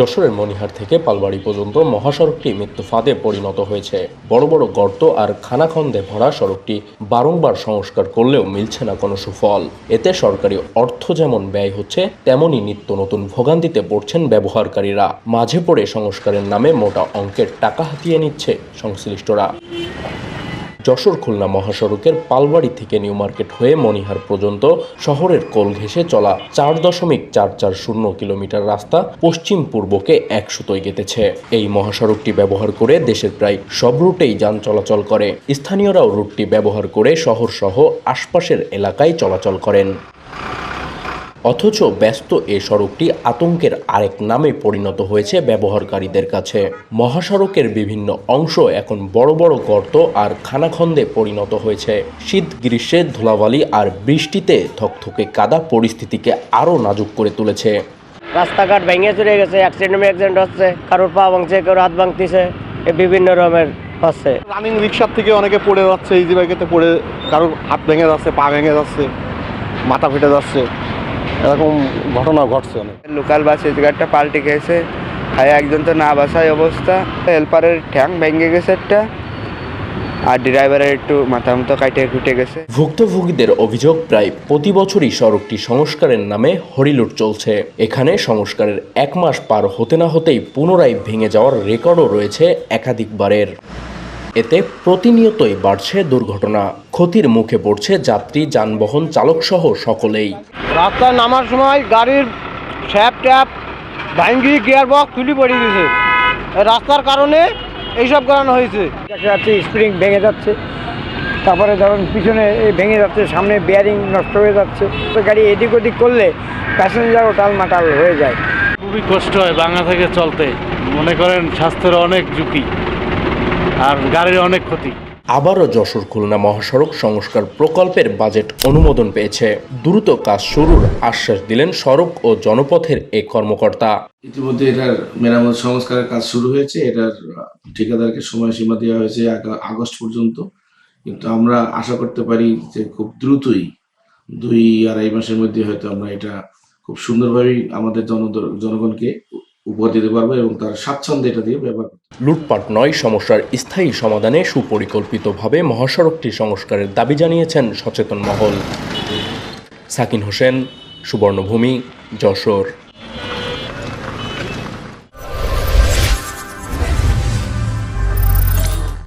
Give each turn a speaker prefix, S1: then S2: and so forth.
S1: যশোরের মনিহার থেকে পালবাড়ি পর্যন্ত মহাসড়কটি মৃত্যু ফাঁদে পরিণত হয়েছে। বড় বড় গর্ত আর খানাখন্দে ভরা সড়কটি বারংবার সংস্কার করলেও মিলছে না কোনো সুফল। এতে সরকারি অর্থ যেমন ব্যয় হচ্ছে তেমনই নিত্য নতুন ভোগান্তিতে পড়ছেন ব্যবহারকারীরা। মাঝে পড়ে সংস্কারের নামে মোটা অঙ্কের টাকা হাতিয়ে নিচ্ছে সংশ্লিষ্টরা। যশোর খুলনা মহাসড়কের পালবাড়ি থেকে নিউ মার্কেট হয়ে মনিহার পর্যন্ত শহরের কোল ঘেঁষে চলা চার দশমিক চার চার শূন্য কিলোমিটার রাস্তা পশ্চিম পূর্বকে এক সুতোয় গেঁথেছে। এই মহাসড়কটি ব্যবহার করে দেশের প্রায় সব রুটেই যান চলাচল করে। স্থানীয়রাও রুটটি ব্যবহার করে শহরসহ আশপাশের এলাকায় চলাচল করেন। অথচ ব্যস্ত এ সড়কটি আতঙ্কের আরেক নামে পরিণত হয়েছে ব্যবহারকারীদের কাছে। মহাসড়কের বিভিন্ন অংশ এখন বড় বড় গর্ত আর খানাখন্দে পরিণত হয়েছে। শীত গ্রীষ্মে ধুলাবালি আর বৃষ্টিতে থকথকে কাদা পরিস্থিতিকে আরও নাজুক করে তুলেছে।
S2: রাস্তাঘাট ভেঙে চলে গেছে অ্যাক্সিডেন্ট অ্যাক্সিডেন্ট হচ্ছে কারোর পা ভাঙছে কেউ হাত ভাঙতেছে এ বিভিন্ন রকমের হচ্ছে।
S3: রানিং রিক্সার থেকে অনেকে পড়ে যাচ্ছে ইজি বাইকেতে পড়ে কারোর হাত ভেঙে যাচ্ছে পা ভেঙে যাচ্ছে মাথা ফেটে যাচ্ছে। এরকম ঘটনা ঘটছে অনেক।
S4: লোকাল বাস গাড়িটা পাল্টে গেছে খায় একজন তো না বাসায় অবস্থা। হেল্পারের ঠ্যাং ভেঙে গেছে একটা আর ড্রাইভারের একটু মাথা মতো কাটে কুটে গেছে।
S1: ভুক্তভোগীদের অভিযোগ প্রায় প্রতি বছরই সড়কটি সংস্কারের নামে হরিলুট চলছে। এখানে সংস্কারের এক মাস পার হতে না হতেই পুনরায় ভেঙে যাওয়ার রেকর্ডও রয়েছে একাধিকবারের। এতে প্রতিনিয়তই বাড়ছে দুর্ঘটনা। ক্ষতির মুখে পড়ছে যাত্রী যানবাহন চালকসহ সকলেই।
S2: রাস্তায় নামার সময় গাড়ির শ্যাপ ট্যাপ ভাঙ্গি গিয়ার বক্স তুলি পড়ে গেছে। রাস্তার কারণে এইসব করানো হয়েছে। দেখা যাচ্ছে স্প্রিং ভেঙে যাচ্ছে। তারপরে ধরুন পিছনে এই ভেঙে যাচ্ছে সামনে বেয়ারিং নষ্ট হয়ে যাচ্ছে। তো গাড়ি এদিক ওদিক করলে প্যাসেঞ্জারও টালমাটাল হয়ে যায়।
S5: খুবই কষ্ট হয় বাংলা থেকে চলতে। মনে করেন স্বাস্থ্যের অনেক ঝুঁকি আর গাড়ির অনেক ক্ষতি।
S1: আবারও যশোর খুলনা মহাসড়ক সংস্কার প্রকল্পের বাজেট অনুমোদন পেয়েছে। দ্রুত কাজ শুরুর আশ্বাস দিলেন সড়ক ও জনপথের এই কর্মকর্তা।
S6: ইতিমধ্যে এটার মেরামত সংস্কারের কাজ শুরু হয়েছে। এটার ঠিকাদারকে সময়সীমা দেওয়া হয়েছে আগস্ট পর্যন্ত। কিন্তু আমরা আশা করতে পারি যে খুব দ্রুতই দুই আড়াই মাসের মধ্যে হয়তো আমরা এটা খুব সুন্দরভাবেই আমাদের জন জনগণকে উপহার দিতে পারব এবং তার স্বাচ্ছন্দ্যে এটা দিয়ে ব্যবহার
S1: লুটপাট নয়, সমস্যার স্থায়ী সমাধানে সুপরিকল্পিতভাবে মহাসড়কটি সংস্কারের দাবি জানিয়েছেন সচেতন মহল। সাকিন হোসেন, সুবর্ণভূমি, যশোর।